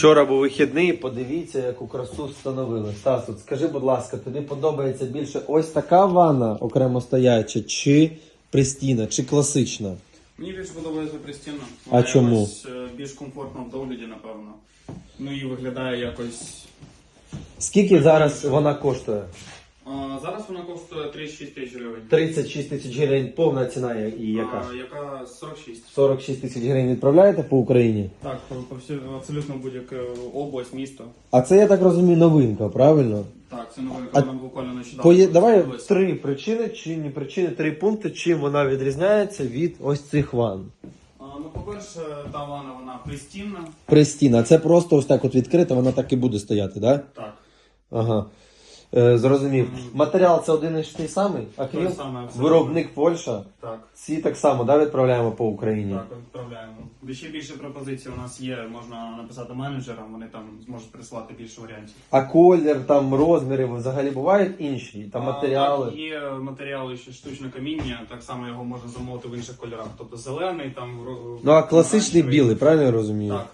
Вчора був вихідний, подивіться, яку красу встановили. Стас, от скажи, будь ласка, тобі подобається більше ось така ванна окремо стояча, чи пристійна, чи класична? Мені більше подобається пристійна. А чому? Якось, е, більш комфортно в догляді, напевно. Ну і виглядає якось. Скільки зараз вона коштує? Зараз вона коштує 36 тисяч гривень. 36 тисяч гривень, повна ціна і яка? А, яка 46. 46 тисяч гривень відправляєте по Україні? Так, по, по всі, абсолютно будь-яка область, місто. А це, я так розумію, новинка, правильно? Так, це новинка, А вона буквально нещодавно. Пої... Давай три причини, чинні причини, три пункти, чим вона відрізняється від ось цих ванн. Ну, по-перше, та ванна вона пристінна. Пристіна, це просто ось так от відкрита, вона так і буде стояти, так? Да? Так. Ага. Е, зрозумів. Матеріал це один і ж той самий, Той самий, абсолютно. виробник Польща. Так. Ці так само да, відправляємо по Україні. Так, відправляємо. Ще більше пропозицій у нас є, можна написати менеджерам, вони там зможуть прислати більше варіантів. А колір, там розміри взагалі бувають інші, там А, матеріали. Так, є матеріали ще штучне каміння, так само його можна замовити в інших кольорах. Тобто зелений, там ро- Ну а класичний білий, правильно я розумію? Так.